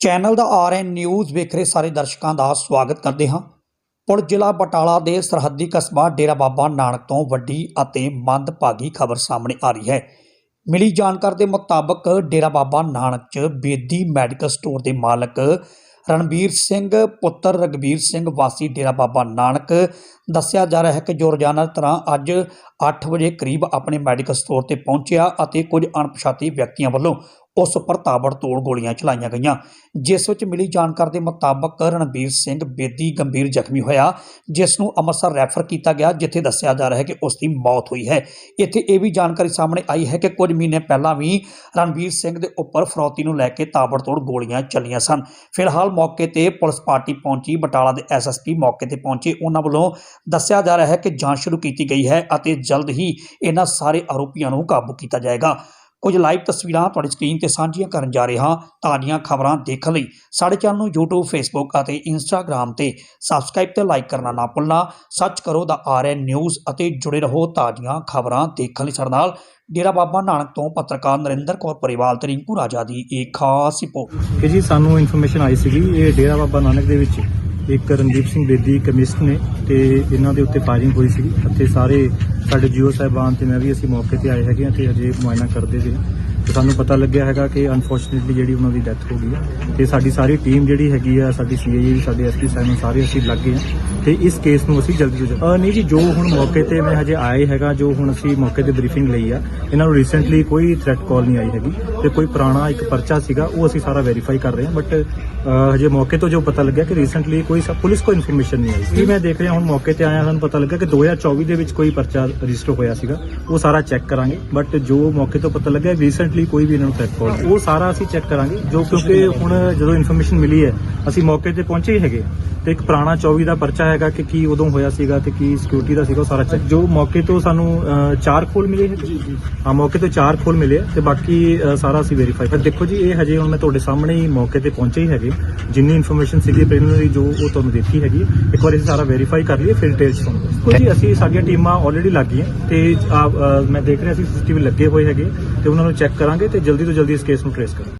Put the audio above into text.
Channel ਦਾ RN news ਵੇਖ ਰਹੇ ਸਾਰੇ ਦਰਸ਼ਕਾਂ ਦਾ ਸਵਾਗਤ ਕਰਦੇ ਹਾਂ। ਪੁਲ ਜ਼ਿਲ੍ਹਾ ਬਟਾਲਾ ਦੇ ਸਰਹੱਦੀ ਕਸਬਾ ਡੇਰਾ ਬਾਬਾ ਨਾਨਕ ਤੋਂ ਵੱਡੀ ਅਤੇ ਮੰਦਭਾਗੀ ਖਬਰ ਸਾਹਮਣੇ ਆ ਰਹੀ ਹੈ। ਮਿਲੀ ਜਾਣਕਾਰੀ ਦੇ ਮੁਤਾਬਕ ਡੇਰਾ ਬਾਬਾ ਨਾਨਕ 'ਚ ਬੇਦੀ ਮੈਡੀਕਲ ਸਟੋਰ ਦੇ ਮਾਲਕ ਰਣਬੀਰ ਸਿੰਘ, ਪੁੱਤਰ ਰਗਵੀਰ ਸਿੰਘ, ਵਾਸੀ ਡੇਰਾ ਬਾਬਾ ਨਾਨਕ ਦੱਸਿਆ ਜਾ ਰਿਹਾ ਹੈ ਕਿ ਜੋ ਰੋਜ਼ਾਨਾ ਤਰ੍ਹਾਂ ਅੱਜ 8 ਵਜੇ ਕਰੀਬ ਆਪਣੇ ਮੈਡੀਕਲ ਸਟੋਰ ਤੇ ਪਹੁੰਚਿਆ ਅਤੇ ਕੁਝ ਅਣਪਛਾਤੇ ਵਿਅਕਤੀਆਂ ਵੱਲੋਂ ਉਸ ਉੱਪਰ ਤਾਬੜਤੋੜ ਗੋਲੀਆਂ ਚਲਾਈਆਂ ਗਈਆਂ, ਜਿਸ ਵਿੱਚ ਮਿਲੀ ਜਾਣਕਾਰੀ ਦੇ ਮੁਤਾਬਕ ਰਣਬੀਰ ਸਿੰਘ ਬੇਦੀ ਗੰਭੀਰ ਜ਼ਖਮੀ ਹੋਇਆ, ਜਿਸ ਨੂੰ ਅੰਮ੍ਰਿਤਸਰ ਰੈਫਰ ਕੀਤਾ ਗਿਆ, ਜਿੱਥੇ ਦੱਸਿਆ ਜਾ ਰਿਹਾ ਹੈ ਕਿ ਉਸ ਦੀ ਮੌਤ ਹੋਈ ਹੈ। ਇੱਥੇ ਇਹ ਵੀ ਜਾਣਕਾਰੀ ਸਾਹਮਣੇ ਆਈ ਹੈ ਕਿ ਕੁਝ ਮਹੀਨੇ ਪਹਿਲਾਂ ਵੀ ਰਣਬੀਰ ਸਿੰਘ ਦੇ ਉੱਪਰ ਫਰੌਤੀ ਨੂੰ ਲੈ ਕੇ ਤਾਬੜਤੋੜ ਗੋਲੀਆਂ ਚੱਲੀਆਂ ਸਨ। ਫਿਲਹਾਲ ਮੌਕੇ ਤੇ ਪੁਲਿਸ ਪਾਰਟੀ ਪਹੁੰਚੀ, ਬਟਾਲਾ ਦੇ ਐਸਐਸਪੀ ਮੌਕੇ ਤੇ ਪਹੁੰਚੇ। ਉਹਨਾਂ ਵੱਲੋਂ ਦੱਸਿਆ ਜਾ ਰਿਹਾ ਹੈ ਕਿ ਜਾਂਚ ਸ਼ੁਰੂ ਕੀਤੀ ਗਈ ਹੈ ਅਤੇ ਜਲਦ ਹੀ ਇਹਨਾਂ ਸਾਰੇ ਆਰੋਪੀਆਂ ਨੂੰ ਕਾਬੂ ਕੀਤਾ ਜਾਏਗਾ। ਕੁਝ ਲਾਈਵ ਤਸਵੀਰਾਂ ਤੁਹਾਡੀ ਸਕਰੀਨ ਤੇ ਸਾਂਝੀਆਂ ਕਰਨ ਜਾ ਰਹੇ ਹਾਂ ਤਾਜ਼ੀਆਂ ਖਬਰਾਂ ਦੇਖਣ ਲਈ ਸਾਡੇ ਚੈਨਲ ਨੂੰ YouTube, Facebook ਅਤੇ Instagram ਤੇ ਸਬਸਕ੍ਰਾਈਬ ਤੇ ਲਾਈਕ ਕਰਨਾ ਨਾ ਭੁੱਲਣਾ। ਸਰਚ ਕਰੋ ਦਾ ਆਰਐਨ ਨਿਊਜ਼ ਅਤੇ ਜੁੜੇ ਰਹੋ ਤਾਜ਼ੀਆਂ ਖਬਰਾਂ ਦੇਖਣ ਲਈ ਸਾਡੇ ਨਾਲ। ਡੇਰਾ ਬਾਬਾ ਨਾਨਕ ਤੋਂ ਪੱਤਰਕਾਰ ਨਰਿੰਦਰ ਕੌਰ ਪਰਿਵਾਲ ਤੇ ਰਿੰਕੂ ਰਾਜਾ ਦੀ ਇੱਕ ਖਾਸ ਰਿਪੋਰਟ। ਕਿ ਜੀ, ਸਾਨੂੰ ਇਨਫੋਰਮੇਸ਼ਨ ਆਈ ਸੀਗੀ, ਇਹ ਡੇਰਾ ਬਾਬਾ ਨਾਨਕ ਦੇ ਵਿੱਚ ਇੱਕ ਰਣਦੀਪ ਸਿੰਘ ਬੇਦੀ ਕੈਮਿਸਟ ਨੇ ਤੇ ਇਹਨਾਂ ਦੇ ਉੱਤੇ ਫਾਇਰਿੰਗ ਹੋਈ ਸੀਗੀ ਅਤੇ ਸਾਰੇ ਸਾਡੇ ਜੀਓ ਸਾਹਿਬਾਨ ਤੇ ਮੈਂ ਵੀ ਅਸੀਂ ਮੌਕੇ ਤੇ ਆਏ ਹੈਗੇ ਹਾਂ ਤੇ ਅਜੇ ਮੁਆਇਨਾ ਕਰਦੇ ਸੀ ਤੇ ਸਾਨੂੰ ਪਤਾ ਲੱਗਿਆ ਹੈਗਾ ਕਿ ਅਨਫੋਰਚੂਨੇਟਲੀ ਜਿਹੜੀ ਉਹਨਾਂ ਦੀ ਡੈਥ ਹੋ ਗਈ ਹੈ ਤੇ ਸਾਡੀ ਸਾਰੀ ਟੀਮ ਜਿਹੜੀ ਹੈਗੀ ਆ, ਸਾਡੀ ਸੀਆਈਏ ਸਾਡੇ ਐਸਪੀ ਸਾਹਿਬ ਸਾਰੇ ਅਸੀਂ ਲੱਗ ਗਏ ਹਾਂ ਤੇ ਇਸ ਕੇਸ ਨੂੰ ਅਸੀਂ ਜਲਦੀ ਤੋਂ ਜਲਦੀ ਨਹੀਂ ਜੀ, ਜੋ ਹੁਣ ਮੌਕੇ ਤੇ ਮੈਂ ਹਜੇ ਆਏ ਹੈਗਾ, ਜੋ ਹੁਣ ਅਸੀਂ ਮੌਕੇ ਤੇ ਬਰੀਫਿੰਗ ਲਈ ਆ, ਇਹਨਾਂ ਨੂੰ ਰੀਸੈਂਟਲੀ ਕੋਈ ਥ੍ਰੈਟ ਕਾਲ ਨਹੀਂ ਆਈ ਹੈਗੀ ਤੇ ਕੋਈ ਪੁਰਾਣਾ ਇੱਕ ਪਰਚਾ ਸੀਗਾ, ਉਹ ਅਸੀਂ ਸਾਰਾ ਵੈਰੀਫਾਈ ਕਰ ਰਹੇ ਹਾਂ ਬਟ ਹਜੇ ਮੌਕੇ ਤੋਂ ਜੋ ਪਤਾ ਲੱਗਿਆ ਕਿ ਰੀਸੈਂਟਲੀ ਕੋਈ ਪੁਲਿਸ ਕੋ ਇਨਫੋਰਮੇਸ਼ਨ ਨਹੀਂ ਆਈ ਸੀ। ਮੈਂ ਦੇਖ ਰਿਹਾ ਹੁਣ ਮੌਕੇ ਤੇ ਆਇਆ, ਸਾਨੂੰ ਪਤਾ ਲੱਗਾ ਕਿ 2024 ਦੇ ਵਿੱਚ ਕੋਈ ਪਰਚਾ ਰਜਿਸਟਰ ਹੋਇਆ ਸੀਗਾ, ਉਹ ਸਾਰਾ ਚੈੱਕ ਕਰਾਂਗੇ ਬਟ ਜੋ ਮੌਕੇ ਤੋਂ ਪਤਾ ਲੱਗਿਆ ਰੀਸੈਂਟਲੀ ਕੋਈ ਵੀ ਇਹਨਾਂ ਨੂੰ ਥ੍ਰੈਟ ਕਾਲ ਉਹ ਸਾਰਾ ਅਸੀਂ ਚੈੱਕ ਕਰਾਂਗੇ ਜੋ ਕਿਉਂਕਿ ਹੁਣ ਜਦੋਂ ਇਨਫੋਰਮੇਸ਼ਨ ਮਿਲੀ ਹੈ ਅਸੀਂ ਮੌਕੇ ਤੇ ਪਹੁੰਚੇ ਹੀ ਹੈਗੇ ਤੇ ਇੱਕ ਪੁਰਾਣਾ 24 ਦਾ ਪਰਚਾ ਹੈਗਾ ਕਿ ਕੀ ਉਦੋਂ ਹੋਇਆ ਸੀਗਾ ਤੇ ਕੀ ਸਿਕਿਉਰਿਟੀ ਦਾ ਸੀਗਾ ਉਹ ਸਾਰਾ ਚੈੱਕ ਜੋ ਮੌਕੇ ਤੋਂ ਸਾਨੂੰ ਚਾਰ ਖੋਲ ਮਿਲੇ ਹੈ? ਜੀ ਜੀ। ਹਾਂ ਮੌਕੇ ਤੋਂ ਚਾਰ ਖੋਲ ਮਿਲੇ ਤੇ ਬਾਕੀ ਸਾਰਾ ਅਸੀਂ ਵੈਰੀਫਾਈ ਕਰ ਦੇਖੋ ਜੀ ਇਹ ਹਜੇ ਹੁਣ ਮੈਂ ਤੁਹਾਡੇ ਸਾਹਮਣੇ ਹੀ ਮੌਕੇ ਤੇ ਪਹੁੰਚੇ ਹੀ ਹੈਗੇ ਜਿੰਨੀ ਇਨਫੋਰਮੇਸ਼ਨ ਸੀਗੀ ਪ੍ਰੀਲਿਮਿਨਰੀ ਜੋ ਉਹ ਤੁਹਾਨੂੰ ਦਿੱਤੀ ਹੈਗੀ ਇੱਕ ਵਾਰ ਅਸੀਂ ਸਾਰਾ ਵੈਰੀਫਾਈ ਕਰ ਲਈਏ ਫਿਰ ਡਿਟੇਲਸ ਤੁਹਾਨੂੰ ਜੀ ਅਸੀਂ ਸਾਡੀਆਂ ਟੀਮਾਂ ਆਲਰੇਡੀ ਲੱਗ ਗਈਆਂ ਤੇ ਮੈਂ ਦੇਖ ਰਿਹਾ ਸੀ ਸੀਸੀਟੀਵੀ ਲੱਗੇ ਹੋਏ ਹੈਗੇ। ਤੇ ਉਹਨਾਂ ਨੂੰ ਚੈੱਕ ਕਰਾਂਗੇ ਤੇ ਜਲਦੀ ਤੋਂ ਜਲਦੀ ਇਸ ਕੇਸ ਨੂੰ ਟ੍ਰੇਸ ਕਰਾਂਗੇ।